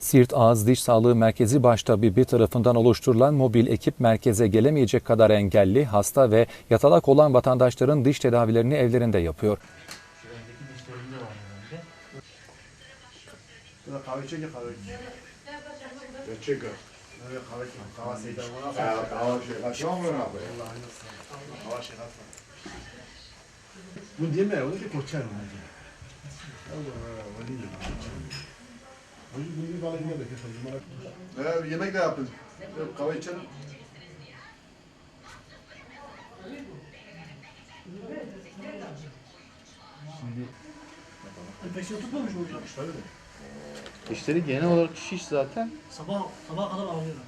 Siirt Ağız Diş Sağlığı Merkezi başta bir tarafından oluşturulan mobil ekip merkeze gelemeyecek kadar engelli, hasta ve yatalak olan vatandaşların diş tedavilerini evlerinde yapıyor. Bu değil mi? O da ki koçer? Allah Allah. Ee, yemek de yapın. Yok, Kahve içelim. Enfeksiyon tutmamış mı hocam? Dişleri genel olarak şiş zaten. Sabah, sabaha kadar ağlıyorum.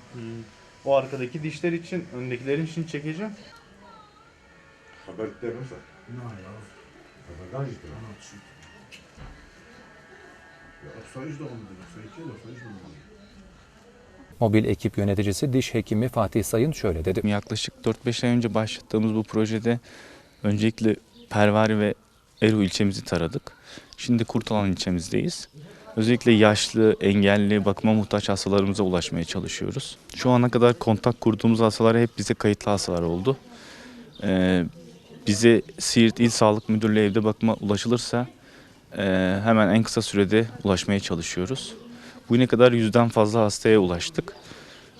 O arkadaki dişler için, öndekilerin için çekeceğim. Haber ettirmişler. Ne ya? Haberden gitti. Ana düşün. 93 doğumlu, 92, 93 doğumlu. Mobil ekip yöneticisi diş hekimi Fatih Sayın şöyle dedi. Yaklaşık 4-5 ay önce başlattığımız bu projede öncelikle Pervari ve Eru ilçemizi taradık. Şimdi Kurtalan ilçemizdeyiz. Özellikle yaşlı, engelli, bakıma muhtaç hastalarımıza ulaşmaya çalışıyoruz. Şu ana kadar kontak kurduğumuz hastalar hep bize kayıtlı hastalar oldu. Ee, bize Siirt İl Sağlık Müdürlüğü evde bakıma ulaşılırsa hemen en kısa sürede ulaşmaya çalışıyoruz. Bugüne kadar yüzden fazla hastaya ulaştık.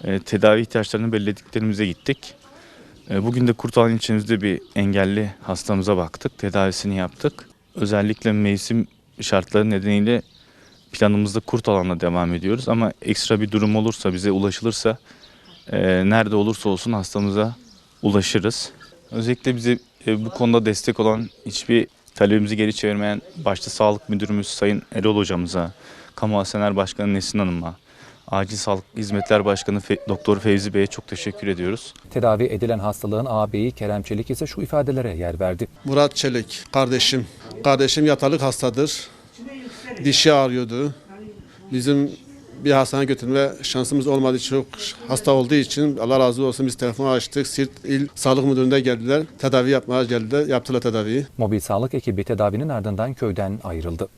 E, tedavi ihtiyaçlarını belirlediklerimize gittik. E, bugün de Kurtalan ilçemizde bir engelli hastamıza baktık. Tedavisini yaptık. Özellikle mevsim şartları nedeniyle planımızda Kurtalan'la devam ediyoruz. Ama ekstra bir durum olursa, bize ulaşılırsa e, nerede olursa olsun hastamıza ulaşırız. Özellikle bize e, bu konuda destek olan hiçbir talebimizi geri çevirmeyen başta Sağlık Müdürümüz Sayın Erol Hocamıza, Kamu Hastaneler Başkanı Nesin Hanım'a, Acil Sağlık Hizmetler Başkanı Fe- Doktor Fevzi Bey'e çok teşekkür ediyoruz. Tedavi edilen hastalığın ağabeyi Kerem Çelik ise şu ifadelere yer verdi. Murat Çelik kardeşim. Kardeşim yatalık hastadır. Dişi ağrıyordu. Bizim bir hastaneye götürme şansımız olmadı. Çok hasta olduğu için Allah razı olsun biz telefon açtık. Sirt İl Sağlık Müdürlüğü'ne geldiler. Tedavi yapmaya geldiler. Yaptılar tedaviyi. Mobil sağlık ekibi tedavinin ardından köyden ayrıldı.